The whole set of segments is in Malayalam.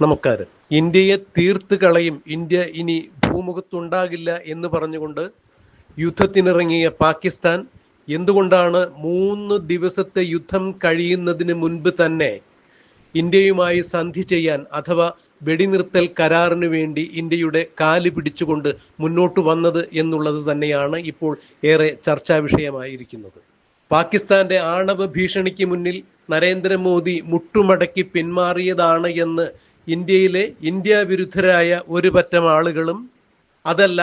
നമസ്കാരം. ഇന്ത്യയെ തീർത്ത് കളയും. ഇന്ത്യ ഇനി ഭൂമുഖത്തുണ്ടാകില്ല എന്ന് പറഞ്ഞുകൊണ്ട് യുദ്ധത്തിനിറങ്ങിയ പാകിസ്ഥാൻ എന്തുകൊണ്ടാണ് മൂന്ന് ദിവസത്തെ യുദ്ധം കഴിയുന്നതിന് മുൻപ് തന്നെ ഇന്ത്യയുമായി സന്ധി ചെയ്യാൻ അഥവാ വെടിനിർത്തൽ കരാറിന് വേണ്ടി ഇന്ത്യയുടെ കാൽ പിടിച്ചുകൊണ്ട് മുന്നോട്ട് വന്നത് എന്നുള്ളത് തന്നെയാണ് ഇപ്പോൾ ഏറെ ചർച്ചാ വിഷയമായിരിക്കുന്നത്. പാകിസ്ഥാന്റെ ആണവ ഭീഷണിക്ക് മുന്നിൽ നരേന്ദ്രമോദി മുട്ടുമടക്കി പിന്മാറിയതാണ് എന്ന് ഇന്ത്യയിലെ ഇന്ത്യ വിരുദ്ധരായ ഒരു പറ്റം ആളുകളും അതല്ല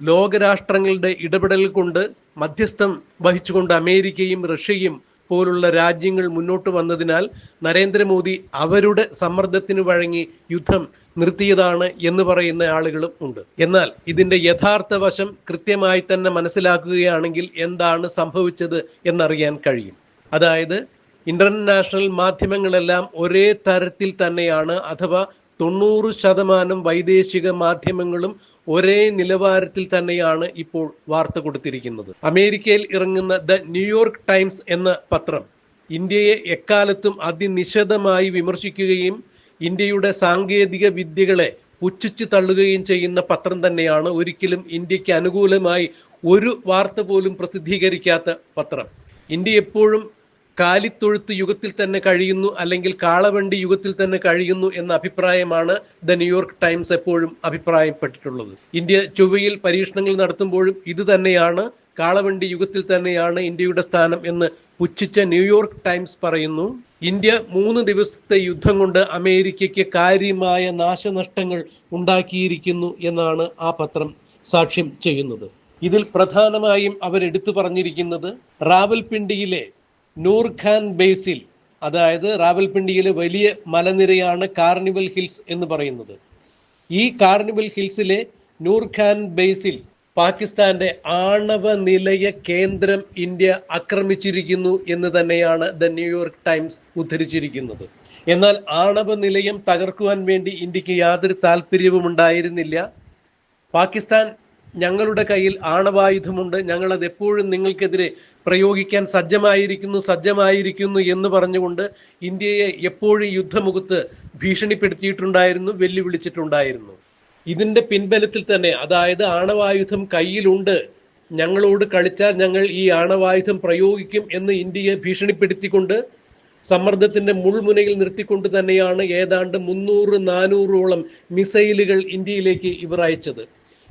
ലോകരാഷ്ട്രങ്ങളുടെ ഇടപെടൽ കൊണ്ട് മധ്യസ്ഥം വഹിച്ചുകൊണ്ട് അമേരിക്കയും റഷ്യയും പോലുള്ള രാജ്യങ്ങൾ മുന്നോട്ട് വന്നതിനാൽ നരേന്ദ്രമോദി അവരുടെ സമ്മർദ്ദത്തിന് വഴങ്ങി യുദ്ധം നിർത്തിയതാണ് എന്ന് പറയുന്ന ആളുകളും ഉണ്ട്. എന്നാൽ ഇതിന്റെ യഥാർത്ഥ വശം കൃത്യമായി തന്നെ മനസ്സിലാക്കുകയാണെങ്കിൽ എന്താണ് സംഭവിച്ചത് എന്നറിയാൻ കഴിയും. അതായത് ഇന്റർനാഷണൽ മാധ്യമങ്ങളെല്ലാം ഒരേ തരത്തിൽ തന്നെയാണ് അഥവാ തൊണ്ണൂറ് ശതമാനം വൈദേശിക മാധ്യമങ്ങളും ഒരേ നിലവാരത്തിൽ തന്നെയാണ് ഇപ്പോൾ വാർത്ത കൊടുത്തിരിക്കുന്നത്. അമേരിക്കയിൽ ഇറങ്ങുന്ന ദ ന്യൂയോർക്ക് ടൈംസ് എന്ന പത്രം ഇന്ത്യയെ എക്കാലത്തും അതിനിശിതമായി വിമർശിക്കുകയും ഇന്ത്യയുടെ സാങ്കേതിക വിദ്യകളെ പുച്ഛിച്ചു തള്ളുകയും ചെയ്യുന്ന പത്രം തന്നെയാണ് ഒരിക്കലും ഇന്ത്യയ്ക്ക് അനുകൂലമായി ഒരു വാർത്ത പോലും പ്രസിദ്ധീകരിക്കാത്ത പത്രം. ഇന്ത്യ എപ്പോഴും കാലിത്തൊഴുത്ത് യുഗത്തിൽ തന്നെ കഴിയുന്നു അല്ലെങ്കിൽ കാളവണ്ടി യുഗത്തിൽ തന്നെ കഴിയുന്നു എന്ന അഭിപ്രായമാണ് ദ ന്യൂയോർക്ക് ടൈംസ് എപ്പോഴും അഭിപ്രായപ്പെട്ടിട്ടുള്ളത്. ഇന്ത്യ ചൊവ്വയിൽ പരീക്ഷണങ്ങൾ നടത്തുമ്പോഴും ഇത് തന്നെയാണ് കാളവണ്ടി യുഗത്തിൽ തന്നെയാണ് ഇന്ത്യയുടെ സ്ഥാനം എന്ന് പുച്ഛിച്ച ന്യൂയോർക്ക് ടൈംസ് പറയുന്നു. ഇന്ത്യ മൂന്ന് ദിവസത്തെ യുദ്ധം കൊണ്ട് അമേരിക്കയ്ക്ക് കാര്യമായ നാശനഷ്ടങ്ങൾ ഉണ്ടാക്കിയിരിക്കുന്നു എന്നാണ് ആ പത്രം സാക്ഷ്യം ചെയ്യുന്നത്. ഇതിൽ പ്രധാനമായും അവരെടുത്തു പറഞ്ഞിരിക്കുന്നത് റാവൽപിണ്ടിയിലെ നൂർഖാൻ ബേസിൽ അതായത് റാവൽപിണ്ടിയിലെ വലിയ മലനിരയാണ് കാർണിവൽ ഹിൽസ് എന്ന് പറയുന്നത്. ഈ കാർണിവൽ ഹിൽസിലെ നൂർഖാൻ ബേസിൽ പാകിസ്ഥാന്റെ ആണവ നിലയ കേന്ദ്രം ഇന്ത്യ ആക്രമിച്ചിരിക്കുന്നു എന്ന് തന്നെയാണ് ദ ന്യൂയോർക്ക് ടൈംസ് ഉദ്ധരിച്ചിരിക്കുന്നത്. എന്നാൽ ആണവ നിലയം തകർക്കുവാൻ വേണ്ടി ഇന്ത്യയ്ക്ക് യാതൊരു താല്പര്യവും ഉണ്ടായിരുന്നില്ല പാകിസ്ഥാൻ ഞങ്ങളുടെ കയ്യിൽ ആണവായുധമുണ്ട്. ഞങ്ങൾ അത് എപ്പോഴും നിങ്ങൾക്കെതിരെ പ്രയോഗിക്കാൻ സജ്ജമായിരിക്കുന്നു സജ്ജമായിരിക്കുന്നു എന്ന് പറഞ്ഞുകൊണ്ട് ഇന്ത്യയെ എപ്പോഴും യുദ്ധമുഖത്ത് ഭീഷണിപ്പെടുത്തിയിട്ടുണ്ടായിരുന്നു വെല്ലുവിളിച്ചിട്ടുണ്ടായിരുന്നു. ഇതിന്റെ പിൻബലത്തിൽ തന്നെ അതായത് ആണവായുധം കയ്യിലുണ്ട്. ഞങ്ങളോട് കളിച്ചാൽ ഞങ്ങൾ ഈ ആണവായുധം പ്രയോഗിക്കും എന്ന് ഇന്ത്യയെ ഭീഷണിപ്പെടുത്തിക്കൊണ്ട് സമ്മർദ്ദത്തിന്റെ മുൾമുനയിൽ നിർത്തിക്കൊണ്ട് തന്നെയാണ് ഏതാണ്ട് മുന്നൂറ് നാനൂറോളം മിസൈലുകൾ ഇന്ത്യയിലേക്ക് ഇവർ അയച്ചത്.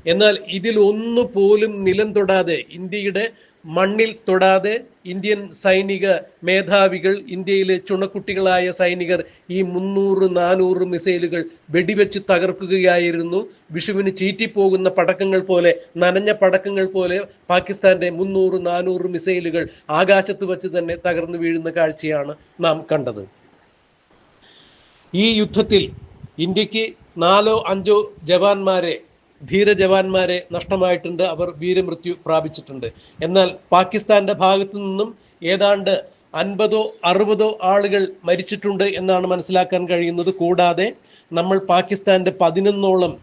എന്നാൽ ഇതിൽ ഒന്നു പോലും നിലം തൊടാതെ ഇന്ത്യയുടെ മണ്ണിൽ തൊടാതെ ഇന്ത്യൻ സൈനിക മേധാവികൾ ഇന്ത്യയിലെ ചുണക്കുട്ടികളായ സൈനികർ ഈ മുന്നൂറ് നാനൂറ് മിസൈലുകൾ വെടിവെച്ച് തകർക്കുകയായിരുന്നു. വിഷുവിന് ചീറ്റിപ്പോകുന്ന പടക്കങ്ങൾ പോലെ നനഞ്ഞ പടക്കങ്ങൾ പോലെ പാകിസ്ഥാന്റെ മുന്നൂറ് നാനൂറ് മിസൈലുകൾ ആകാശത്ത് വെച്ച് തന്നെ തകർന്നു വീഴുന്ന കാഴ്ചയാണ് നാം കണ്ടത്. ഈ യുദ്ധത്തിൽ ഇന്ത്യയ്ക്ക് നാലോ അഞ്ചോ ജവാന്മാരെ ധീര ജവാന്മാരെ നഷ്ടമായിട്ടുണ്ട്. അവർ വീരമൃത്യു പ്രാപിച്ചിട്ടുണ്ട്. എന്നാൽ പാകിസ്ഥാന്റെ ഭാഗത്തു നിന്നും ഏതാണ്ട് അൻപതോ അറുപതോ ആളുകൾ മരിച്ചിട്ടുണ്ട് എന്നാണ് മനസ്സിലാക്കാൻ കഴിയുന്നത്. കൂടാതെ നമ്മൾ പാകിസ്ഥാന്റെ പതിനൊന്നോളം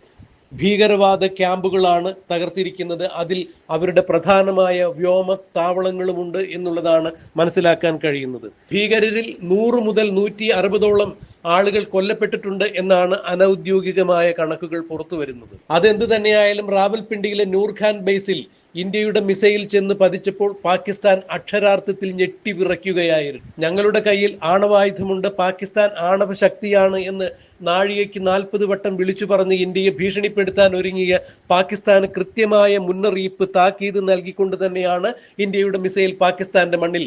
ഭീകരവാദ ക്യാമ്പുകളാണ് തകർത്തിരിക്കുന്നത്. അതിൽ അവരുടെ പ്രധാനമായ വ്യോമ താവളങ്ങളുമുണ്ട് എന്നുള്ളതാണ് മനസ്സിലാക്കാൻ കഴിയുന്നത്. ഭീകരരിൽ നൂറ് മുതൽ നൂറ്റി അറുപതോളം ആളുകൾ കൊല്ലപ്പെട്ടിട്ടുണ്ട് എന്നാണ് അനൌദ്യോഗികമായ കണക്കുകൾ പുറത്തു വരുന്നത് അതെന്ത് തന്നെയായാലും റാവൽപിണ്ടിയിലെ നൂർഖാൻ ബേസിൽ ഇന്ത്യയുടെ മിസൈൽ ചെന്ന് പതിച്ചപ്പോൾ പാകിസ്ഥാൻ അക്ഷരാർത്ഥത്തിൽ ഞെട്ടി വിറയ്ക്കുകയായിരുന്നു. ഞങ്ങളുടെ കയ്യിൽ ആണവായുധമുണ്ട് പാകിസ്ഥാൻ ആണവ ശക്തിയാണ് എന്ന് നാഴികയ്ക്ക് നാൽപ്പത് വട്ടം വിളിച്ചു പറഞ്ഞ് ഇന്ത്യയെ ഭീഷണിപ്പെടുത്താൻ ഒരുങ്ങിയ പാകിസ്ഥാന് കൃത്യമായ മുന്നറിയിപ്പ് താക്കീത് നൽകിക്കൊണ്ട് തന്നെയാണ് ഇന്ത്യയുടെ മിസൈൽ പാകിസ്ഥാന്റെ മണ്ണിൽ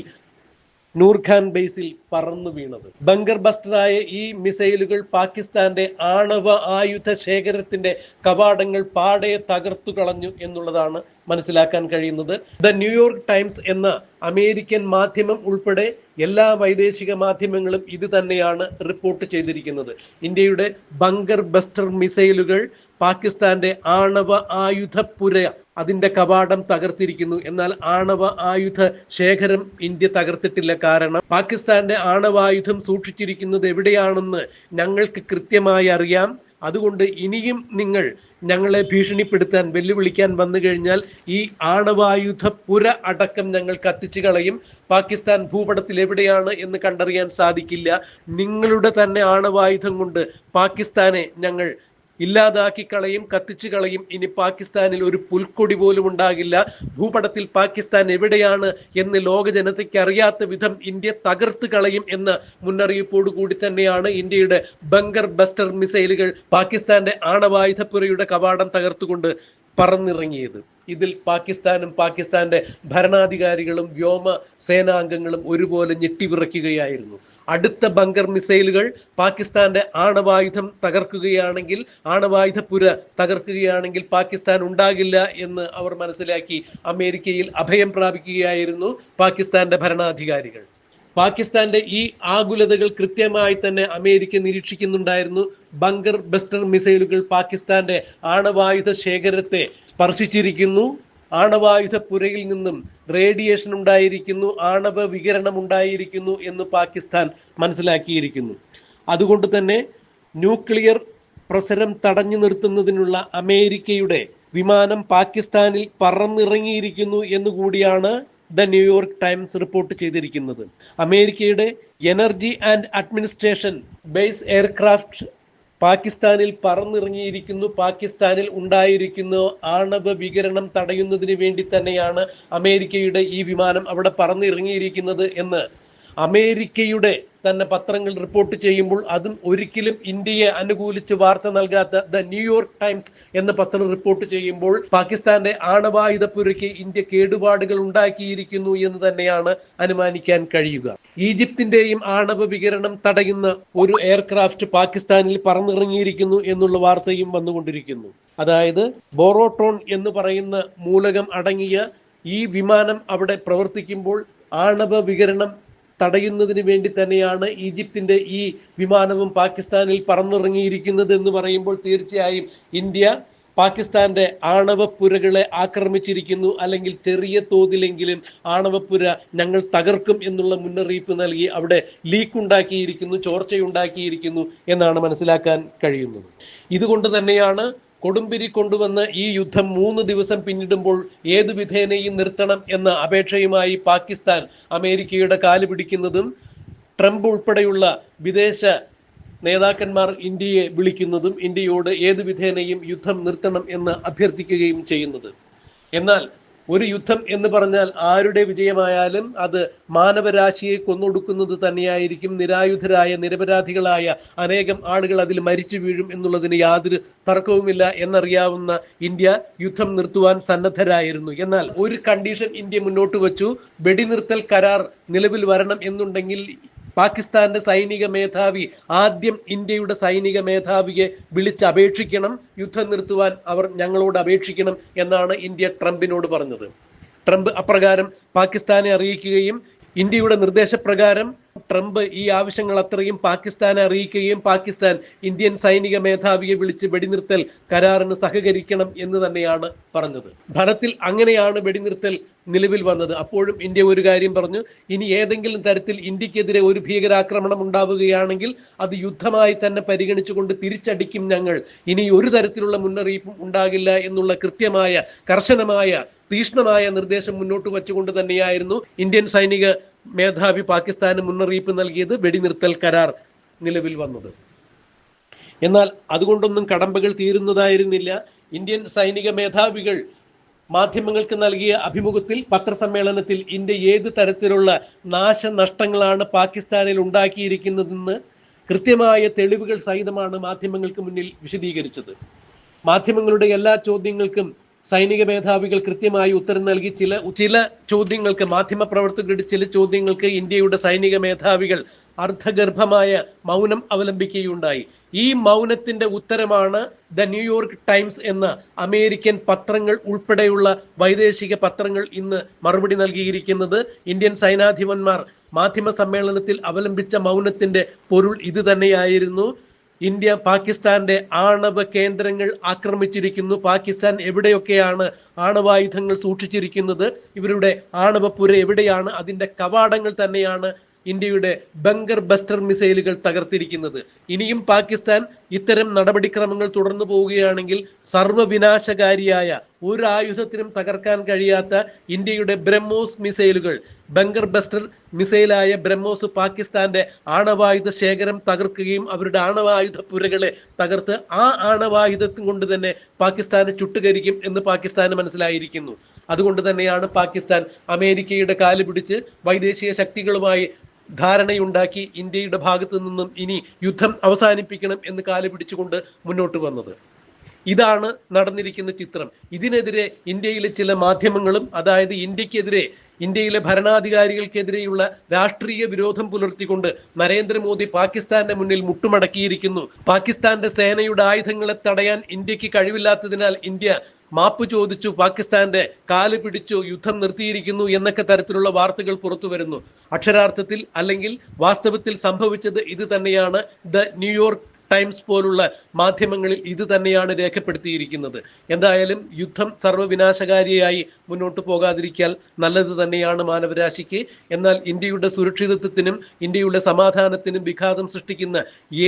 നൂർഖാൻ ബേസിൽ പറന്നു വീണത്. ബങ്കർ ബസ്റ്ററായ ഈ മിസൈലുകൾ പാകിസ്ഥാന്റെ ആണവ ആയുധ ശേഖരത്തിന്റെ കവാടങ്ങൾ പാടെ തകർത്തു കളഞ്ഞു എന്നുള്ളതാണ് മനസ്സിലാക്കാൻ കഴിയുന്നത്. ദ ന്യൂയോർക്ക് ടൈംസ് എന്ന അമേരിക്കൻ മാധ്യമം ഉൾപ്പെടെ എല്ലാ വൈദേശിക മാധ്യമങ്ങളും ഇത് തന്നെയാണ് റിപ്പോർട്ട് ചെയ്തിരിക്കുന്നത്. ഇന്ത്യയുടെ ബങ്കർ ബസ്റ്റർ മിസൈലുകൾ പാകിസ്ഥാന്റെ ആണവ ആയുധപ്പുര അതിന്റെ കവാടം തകർത്തിരിക്കുന്നു. എന്നാൽ ആണവ ആയുധ ശേഖരം ഇന്ത്യ തകർത്തിട്ടില്ല. കാരണം പാകിസ്ഥാന്റെ ആണവായുധം സൂക്ഷിച്ചിരിക്കുന്നത് എവിടെയാണെന്ന് ഞങ്ങൾക്ക് കൃത്യമായി അറിയാം. അതുകൊണ്ട് ഇനിയും നിങ്ങൾ ഞങ്ങളെ ഭീഷണിപ്പെടുത്താൻ വെല്ലുവിളിക്കാൻ വന്നു കഴിഞ്ഞാൽ ഈ ആണവായുധ പുര അടക്കം ഞങ്ങൾ കത്തിച്ചു കളയും. പാകിസ്ഥാൻ ഭൂപടത്തിൽ എവിടെയാണ് എന്ന് കണ്ടറിയാൻ സാധിക്കില്ല. നിങ്ങളുടെ തന്നെ ആണവായുധം കൊണ്ട് പാകിസ്ഥാനെ ഞങ്ങൾ ഇല്ലാതാക്കി കളയും കത്തിച്ചു കളയും. ഇനി പാകിസ്ഥാനിൽ ഒരു പുൽക്കൊടി പോലും ഉണ്ടാകില്ല. ഭൂപടത്തിൽ പാകിസ്ഥാൻ എവിടെയാണ് എന്ന് ലോക ജനതയ്ക്ക് അറിയാത്ത വിധം ഇന്ത്യ തകർത്ത് കളയും എന്ന മുന്നറിയിപ്പോടു കൂടി തന്നെയാണ് ഇന്ത്യയുടെ ബങ്കർ ബസ്റ്റർ മിസൈലുകൾ പാകിസ്ഥാന്റെ ആണവായുധപ്പുരയുടെ കവാടം തകർത്തുകൊണ്ട് പറന്നിറങ്ങിയത്. ഇതിൽ പാകിസ്ഥാനും പാകിസ്ഥാന്റെ ഭരണാധികാരികളും വ്യോമ സേനാംഗങ്ങളും ഒരുപോലെ ഞെട്ടിവിറയ്ക്കുകയായിരുന്നു അടുത്ത ബങ്കർ മിസൈലുകൾ പാകിസ്ഥാന്റെ ആണവായുധം തകർക്കുകയാണെങ്കിൽ ആണവായുധ പുര തകർക്കുകയാണെങ്കിൽ പാകിസ്ഥാൻ ഉണ്ടാകില്ല എന്ന് അവർ മനസ്സിലാക്കി അമേരിക്കയിൽ അഭയം പ്രാപിക്കുകയായിരുന്നു പാകിസ്ഥാന്റെ ഭരണാധികാരികൾ. പാകിസ്ഥാന്റെ ഈ ആകുലതകൾ കൃത്യമായി തന്നെ അമേരിക്ക നിരീക്ഷിക്കുന്നുണ്ടായിരുന്നു. ബങ്കർ ബസ്റ്റർ മിസൈലുകൾ പാകിസ്ഥാന്റെ ആണവായുധ ശേഖരത്തെ സ്പർശിച്ചിരിക്കുന്നു. ആണവായുധ പുരയിൽ നിന്നും റേഡിയേഷൻ ഉണ്ടായിരിക്കുന്നു ആണവ വികരണം ഉണ്ടായിരിക്കുന്നു എന്ന് പാകിസ്ഥാൻ മനസ്സിലാക്കിയിരിക്കുന്നു. അതുകൊണ്ട് തന്നെ ന്യൂക്ലിയർ പ്രസരം തടഞ്ഞു നിർത്തുന്നതിനുള്ള അമേരിക്കയുടെ വിമാനം പാകിസ്ഥാനിൽ പറന്നിറങ്ങിയിരിക്കുന്നു എന്നുകൂടിയാണ് the New York Times report ചെയ്തിരിക്കുന്നത്. അമേരിക്കയുടെ energy and administration base aircraft പാകിസ്ഥാനിൽ പറന്നിറങ്ങിയിരിക്കുന്നു പാകിസ്ഥാനിൽ ഉണ്ടായിരിക്കുന്ന ആണവ വികരണം തടയുന്നതിന് വേണ്ടി തന്നെയാണ് അമേരിക്കയുടെ ഈ വിമാനം അവിടെ പറന്നിറങ്ങിയിരിക്കുന്നത് എന്ന്. അമേരിക്കയുടെ തന്നെ പത്രങ്ങൾ റിപ്പോർട്ട് ചെയ്യുമ്പോൾ അതും ഒരിക്കലും ഇന്ത്യയെ അനുകൂലിച്ച് വാർത്ത നൽകാത്ത ദ ന്യൂയോർക്ക് ടൈംസ് എന്ന പത്രം റിപ്പോർട്ട് ചെയ്യുമ്പോൾ പാകിസ്ഥാന്റെ ആണവായുധപ്പുരയ്ക്ക് ഇന്ത്യ കേടുപാടുകൾ ഉണ്ടാക്കിയിരിക്കുന്നു എന്ന് തന്നെയാണ് അനുമാനിക്കാൻ കഴിയുക. ഈജിപ്തിന്റെയും ആണവ വികരണം തടയുന്ന ഒരു എയർക്രാഫ്റ്റ് പാകിസ്ഥാനിൽ പറന്നിറങ്ങിയിരിക്കുന്നു എന്നുള്ള വാർത്തയും വന്നുകൊണ്ടിരിക്കുന്നു. അതായത് ബോറോട്ടോൺ എന്ന് പറയുന്ന മൂലകം അടങ്ങിയ ഈ വിമാനം അവിടെ പ്രവർത്തിക്കുമ്പോൾ ആണവ വികിരണം തടയുന്നതിന് വേണ്ടി തന്നെയാണ് ഈജിപ്തിന്റെ ഈ വിമാനവും പാകിസ്ഥാനിൽ പറന്നിറങ്ങിയിരിക്കുന്നത് എന്ന് പറയുമ്പോൾ തീർച്ചയായും ഇന്ത്യ പാകിസ്ഥാന്റെ ആണവപ്പുരകളെ ആക്രമിച്ചിരിക്കുന്നു അല്ലെങ്കിൽ ചെറിയ തോതിലെങ്കിലും ആണവപ്പുര ഞങ്ങൾ തകർക്കും എന്നുള്ള മുന്നറിയിപ്പ് നൽകി അവിടെ ലീക്ക് ഉണ്ടാക്കിയിരിക്കുന്നു ചോർച്ചയുണ്ടാക്കിയിരിക്കുന്നു എന്നാണ് മനസ്സിലാക്കാൻ കഴിയുന്നത്. ഇതുകൊണ്ട് തന്നെയാണ് കൊടുമ്പിരി കൊണ്ടുവന്ന് ഈ യുദ്ധം മൂന്ന് ദിവസം പിന്നിടുമ്പോൾ ഏതു വിധേനയും നിർത്തണം എന്ന അപേക്ഷയുമായി പാകിസ്ഥാൻ അമേരിക്കയുടെ കാൽ പിടിക്കുന്നതും ട്രംപ് ഉൾപ്പെടെയുള്ള വിദേശ നേതാക്കന്മാർ ഇന്ത്യയെ വിളിക്കുന്നതും ഇന്ത്യയോട് ഏതു വിധേനയും യുദ്ധം നിർത്തണം എന്ന് അഭ്യർത്ഥിക്കുകയും ചെയ്യുന്നത്. എന്നാൽ ഒരു യുദ്ധം എന്ന് പറഞ്ഞാൽ ആരുടെ വിജയമായാലും അത് മാനവരാശിയെ കൊന്നൊടുക്കുന്നത് തന്നെയായിരിക്കും നിരായുധരായ നിരപരാധികളായ അനേകം ആളുകൾ അതിൽ മരിച്ചു വീഴും എന്നുള്ളതിന് യാതൊരു തർക്കവുമില്ല എന്നറിയാവുന്ന ഇന്ത്യ യുദ്ധം നിർത്തുവാൻ സന്നദ്ധരായിരുന്നു. എന്നാൽ ഒരു കണ്ടീഷൻ ഇന്ത്യ മുന്നോട്ട് വച്ചു. വെടിനിർത്തൽ കരാർ നിലവിൽ വരണം എന്നുണ്ടെങ്കിൽ പാകിസ്ഥാന്റെ സൈനിക മേധാവി ആദ്യം ഇന്ത്യയുടെ സൈനിക മേധാവിയെ വിളിച്ച് അപേക്ഷിക്കണം യുദ്ധം നിർത്തുവാൻ അവർ ഞങ്ങളോട് അപേക്ഷിക്കണം എന്നാണ് ഇന്ത്യ ട്രംപിനോട് പറഞ്ഞത്. ട്രംപ് അപ്രകാരം പാകിസ്ഥാനെ അറിയിക്കുകയും ഇന്ത്യയുടെ നിർദ്ദേശപ്രകാരം ട്രംപ് ഈ ആവശ്യങ്ങൾ അത്രയും പാകിസ്ഥാനെ അറിയിക്കുകയും പാകിസ്ഥാൻ ഇന്ത്യൻ സൈനിക മേധാവിയെ വിളിച്ച് വെടിനിർത്തൽ കരാറിന് സഹകരിക്കണം എന്ന് തന്നെയാണ് പറഞ്ഞത്. ഫലത്തിൽ അങ്ങനെയാണ് വെടിനിർത്തൽ നിലവിൽ വന്നത്. അപ്പോഴും ഇന്ത്യ ഒരു കാര്യം പറഞ്ഞു ഇനി ഏതെങ്കിലും തരത്തിൽ ഇന്ത്യക്കെതിരെ ഒരു ഭീകരാക്രമണം ഉണ്ടാവുകയാണെങ്കിൽ അത് യുദ്ധമായി തന്നെ പരിഗണിച്ചുകൊണ്ട് തിരിച്ചടിക്കും ഞങ്ങൾ. ഇനി ഒരു തരത്തിലുള്ള മുന്നറിയിപ്പും ഉണ്ടാകില്ല എന്നുള്ള കൃത്യമായ കർശനമായ തീഷ്ണമായ നിർദ്ദേശം മുന്നോട്ട് വച്ചുകൊണ്ട് തന്നെയായിരുന്നു ഇന്ത്യൻ സൈനിക മേധാവി പാകിസ്ഥാന് മുന്നറിയിപ്പ് നൽകിയത് വെടിനിർത്തൽ കരാർ നിലവിൽ വന്നത്. എന്നാൽ അതുകൊണ്ടൊന്നും കടമ്പകൾ തീരുന്നതായിരുന്നില്ല. ഇന്ത്യൻ സൈനിക മേധാവികൾ മാധ്യമങ്ങൾക്ക് നൽകിയ അഭിമുഖത്തിൽ പത്രസമ്മേളനത്തിൽ ഇന്ത്യ ഏത് തരത്തിലുള്ള നാശനഷ്ടങ്ങളാണ് പാകിസ്ഥാനിൽ ഉണ്ടാക്കിയിരിക്കുന്നതെന്ന് കൃത്യമായ തെളിവുകൾ സഹിതമാണ് മാധ്യമങ്ങൾക്ക് മുന്നിൽ വിശദീകരിച്ചത്. മാധ്യമങ്ങളുടെ എല്ലാ ചോദ്യങ്ങൾക്കും സൈനിക മേധാവികൾ കൃത്യമായി ഉത്തരം നൽകി. ചില ചില ചോദ്യങ്ങൾക്ക് മാധ്യമ പ്രവർത്തകരുടെ ചില ചോദ്യങ്ങൾക്ക് ഇന്ത്യയുടെ സൈനിക മേധാവികൾ അർദ്ധഗർഭമായ മൗനം അവലംബിക്കുകയുണ്ടായി. ഈ മൗനത്തിന്റെ ഉത്തരമാണ് ദ ന്യൂയോർക്ക് ടൈംസ് എന്ന അമേരിക്കൻ പത്രങ്ങൾ ഉൾപ്പെടെയുള്ള വൈദേശിക പത്രങ്ങൾ ഇന്ന് മറുപടി നൽകിയിരിക്കുന്നത്. ഇന്ത്യൻ സൈനാധിപന്മാർ മാധ്യമ സമ്മേളനത്തിൽ അവലംബിച്ച മൗനത്തിന്റെ പൊരുൾ ഇത് തന്നെയായിരുന്നു. ഇന്ത്യ പാകിസ്ഥാന്റെ ആണവ കേന്ദ്രങ്ങൾ ആക്രമിച്ചിരിക്കുന്നു. പാകിസ്ഥാൻ എവിടെയൊക്കെയാണ് ആണവായുധങ്ങൾ സൂക്ഷിച്ചിരിക്കുന്നത്? ഇവരുടെ ആണവപ്പുര എവിടെയാണ്? അതിന്റെ കവാടങ്ങൾ തന്നെയാണ് ഇന്ത്യയുടെ ബങ്കർ ബസ്റ്റർ മിസൈലുകൾ തകർത്തിരിക്കുന്നത്. ഇനിയും പാകിസ്ഥാൻ ഇത്തരം നടപടിക്രമങ്ങൾ തുടർന്നു പോവുകയാണെങ്കിൽ സർവവിനാശകാരിയായ ഒരു ആയുധത്തിനും തകർക്കാൻ കഴിയാത്ത ഇന്ത്യയുടെ ബ്രഹ്മോസ് മിസൈലുകൾ ബങ്കർ ബസ്റ്റർ മിസൈലായ ബ്രഹ്മോസ് പാകിസ്ഥാന്റെ ആണവായുധ ശേഖരം തകർക്കുകയും അവരുടെ ആണവായുധ പുരകളെ തകർത്ത് ആ ആണവായുധത്തും കൊണ്ട് തന്നെ പാകിസ്ഥാനെ ചുട്ടുകരിക്കും എന്ന് പാകിസ്ഥാന് മനസ്സിലായിരിക്കുന്നു. അതുകൊണ്ട് തന്നെയാണ് പാകിസ്ഥാൻ അമേരിക്കയുടെ കാൽ പിടിച്ച് വൈദേശിക ശക്തികളുമായി ധാരണയുണ്ടാക്കി ഇന്ത്യയുടെ ഭാഗത്തു നിന്നും ഇനി യുദ്ധം അവസാനിപ്പിക്കണം എന്ന് കാൽ പിടിച്ചുകൊണ്ട് മുന്നോട്ട് വന്നത്. ഇതാണ് നടന്നിരിക്കുന്ന ചിത്രം. ഇതിനെതിരെ ഇന്ത്യയിലെ ചില മാധ്യമങ്ങളും അതായത് ഇന്ത്യക്കെതിരെ ഇന്ത്യയിലെ ഭരണാധികാരികൾക്കെതിരെയുള്ള രാഷ്ട്രീയ വിരോധം പുലർത്തിക്കൊണ്ട് നരേന്ദ്രമോദി പാകിസ്ഥാന്റെ മുന്നിൽ മുട്ടുമടക്കിയിരിക്കുന്നു. പാകിസ്ഥാന്റെ സേനയുടെ ആയുധങ്ങളെ തടയാൻ ഇന്ത്യയ്ക്ക് കഴിവില്ലാത്തതിനാൽ ഇന്ത്യ മാപ്പ് ചോദിച്ചു പാകിസ്ഥാന്റെ കാൽ പിടിച്ചു യുദ്ധം നിർത്തിയിരിക്കുന്നു എന്നൊക്കെ തരത്തിലുള്ള വാർത്തകൾ പുറത്തു വരുന്നു. അക്ഷരാർത്ഥത്തിൽ അല്ലെങ്കിൽ വാസ്തവത്തിൽ സംഭവിച്ചത് ഇത് തന്നെയാണ്. ദ ന്യൂയോർക്ക് ടൈംസ് പോലുള്ള മാധ്യമങ്ങളിൽ ഇത് തന്നെയാണ് രേഖപ്പെടുത്തിയിരിക്കുന്നത്. എന്തായാലും യുദ്ധം സർവവിനാശകാരിയായി മുന്നോട്ട് പോകാതിരിക്കാൻ നല്ലത് തന്നെയാണ് മാനവരാശിക്ക്. എന്നാൽ ഇന്ത്യയുടെ സുരക്ഷിതത്വത്തിനും ഇന്ത്യയുടെ സമാധാനത്തിനും വിഘാതം സൃഷ്ടിക്കുന്ന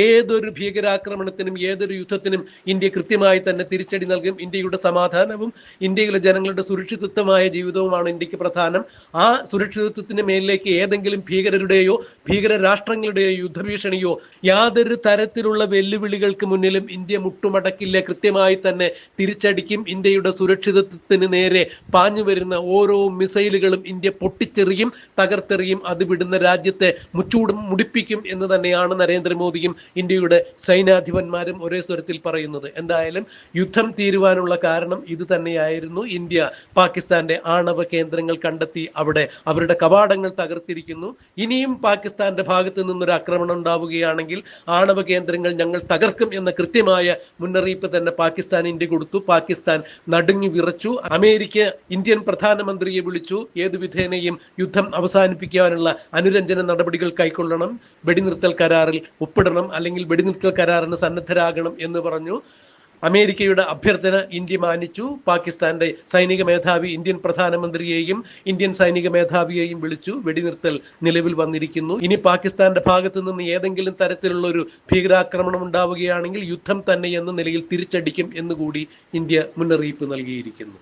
ഏതൊരു ഭീകരാക്രമണത്തിനും ഏതൊരു യുദ്ധത്തിനും ഇന്ത്യ കൃത്യമായി തന്നെ തിരിച്ചടി നൽകും. ഇന്ത്യയുടെ സമാധാനവും ഇന്ത്യയിലെ ജനങ്ങളുടെ സുരക്ഷിതത്വമായ ജീവിതവുമാണ് ഇന്ത്യയ്ക്ക് പ്രധാനം. ആ സുരക്ഷിതത്വത്തിന് മേലിലേക്ക് ഏതെങ്കിലും ഭീകരരുടെയോ ഭീകര രാഷ്ട്രങ്ങളുടെയോ യുദ്ധഭീഷണിയോ യാതൊരു തരത്തിലുള്ള വെല്ലുവിളികൾക്ക് മുന്നിലും ഇന്ത്യ മുട്ടുമടക്കില്ല. കൃത്യമായി തന്നെ തിരിച്ചടിക്കും. ഇന്ത്യയുടെ സുരക്ഷിതത്വത്തിന് നേരെ പാഞ്ഞു വരുന്ന ഓരോ മിസൈലുകളും ഇന്ത്യ പൊട്ടിച്ചെറിയും തകർത്തെറിയും. അത് വിടുന്ന രാജ്യത്തെ മുച്ചൂടും മുടിപ്പിക്കും എന്ന് തന്നെയാണ് നരേന്ദ്രമോദിയും ഇന്ത്യയുടെ സൈനാധിപന്മാരും ഒരേ സ്വരത്തിൽ പറയുന്നത്. എന്തായാലും യുദ്ധം തീരുവാനുള്ള കാരണം ഇത് തന്നെയായിരുന്നു. ഇന്ത്യ പാകിസ്ഥാന്റെ ആണവ കേന്ദ്രങ്ങൾ കണ്ടെത്തി അവിടെ അവരുടെ കവാടങ്ങൾ തകർത്തിരിക്കുന്നു. ഇനിയും പാകിസ്ഥാന്റെ ഭാഗത്ത് നിന്നൊരു ആക്രമണം ഉണ്ടാവുകയാണെങ്കിൽ ആണവ കേന്ദ്രങ്ങൾ ഞങ്ങൾ തകർക്കും എന്ന കൃത്യമായ മുന്നറിയിപ്പ് തന്നെ പാകിസ്ഥാൻ ഇന്ത്യ കൊടുത്തു. പാകിസ്ഥാൻ നടുങ്ങി വിറച്ചു. അമേരിക്ക ഇന്ത്യൻ പ്രധാനമന്ത്രിയെ വിളിച്ചു. ഏതു വിധേനയും യുദ്ധം അവസാനിപ്പിക്കാനുള്ള അനുരഞ്ജന നടപടികൾ കൈക്കൊള്ളണം. വെടിനിർത്തൽ കരാറിൽ ഒപ്പിടണം. അല്ലെങ്കിൽ വെടിനിർത്തൽ കരാറിന് സന്നദ്ധരാകണം എന്ന് പറഞ്ഞു. അമേരിക്കയുടെ അഭ്യർത്ഥന ഇന്ത്യ മാനിച്ചു. പാകിസ്ഥാന്റെ സൈനിക മേധാവി ഇന്ത്യൻ പ്രധാനമന്ത്രിയെയും ഇന്ത്യൻ സൈനിക മേധാവിയെയും വിളിച്ചു. വെടിനിർത്തൽ നിലവിൽ വന്നിരിക്കുന്നു. ഇനി പാകിസ്ഥാന്റെ ഭാഗത്തു നിന്ന് ഏതെങ്കിലും തരത്തിലുള്ള ഒരു ഭീകരാക്രമണം ഉണ്ടാവുകയാണെങ്കിൽ യുദ്ധം തന്നെ എന്ന നിലയിൽ തിരിച്ചടിക്കും എന്നുകൂടി ഇന്ത്യ മുന്നറിയിപ്പ് നൽകിയിരിക്കുന്നു.